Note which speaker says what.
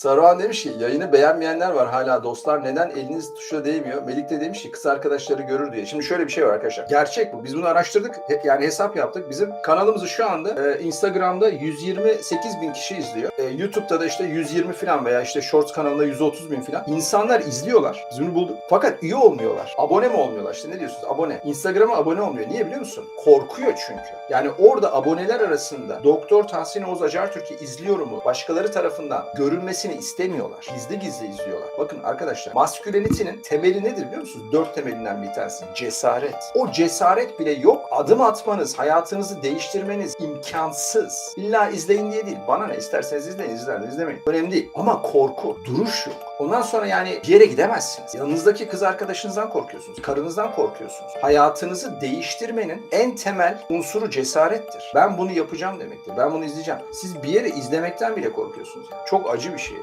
Speaker 1: Saruhan demiş ki yayını beğenmeyenler var hala dostlar. Neden eliniz tuşa değmiyor? Melik de demiş ki kız arkadaşları görür diye. Şimdi şöyle bir şey var arkadaşlar. Gerçek bu. Biz bunu araştırdık. Yani hesap yaptık. Bizim kanalımızı şu anda e, Instagram'da 128 bin kişi izliyor. E, YouTube'da da işte 120 falan veya işte Shorts kanalında 130 bin falan. İnsanlar izliyorlar. Biz bunu bulduk. Fakat üye olmuyorlar. Abone mi olmuyorlar? İşte ne diyorsunuz? Abone. Instagram'a abone olmuyor. Niye biliyor musun? Korkuyor çünkü. Yani orada aboneler arasında Doktor Tahsin Oğuz Acartürk'ü izliyorumu başkaları tarafından görülmesini istemiyorlar. Gizli gizli izliyorlar. Bakın arkadaşlar maskülenitenin temeli nedir biliyor musunuz? Dört temelinden bir tanesi. Cesaret. O cesaret bile yok. Adım atmanız, hayatınızı değiştirmeniz imkansız. İlla izleyin diye değil. Bana ne isterseniz izleyin, izleyin, izlemeyin. Önemli değil. Ama korku, duruş yok. Ondan sonra yani bir yere gidemezsiniz. Yanınızdaki kız arkadaşınızdan korkuyorsunuz. Karınızdan korkuyorsunuz. Hayatınızı değiştirmenin en temel unsuru cesarettir. Ben bunu yapacağım demektir. Ben bunu izleyeceğim. Siz bir yere izlemekten bile korkuyorsunuz. Çok acı bir şey.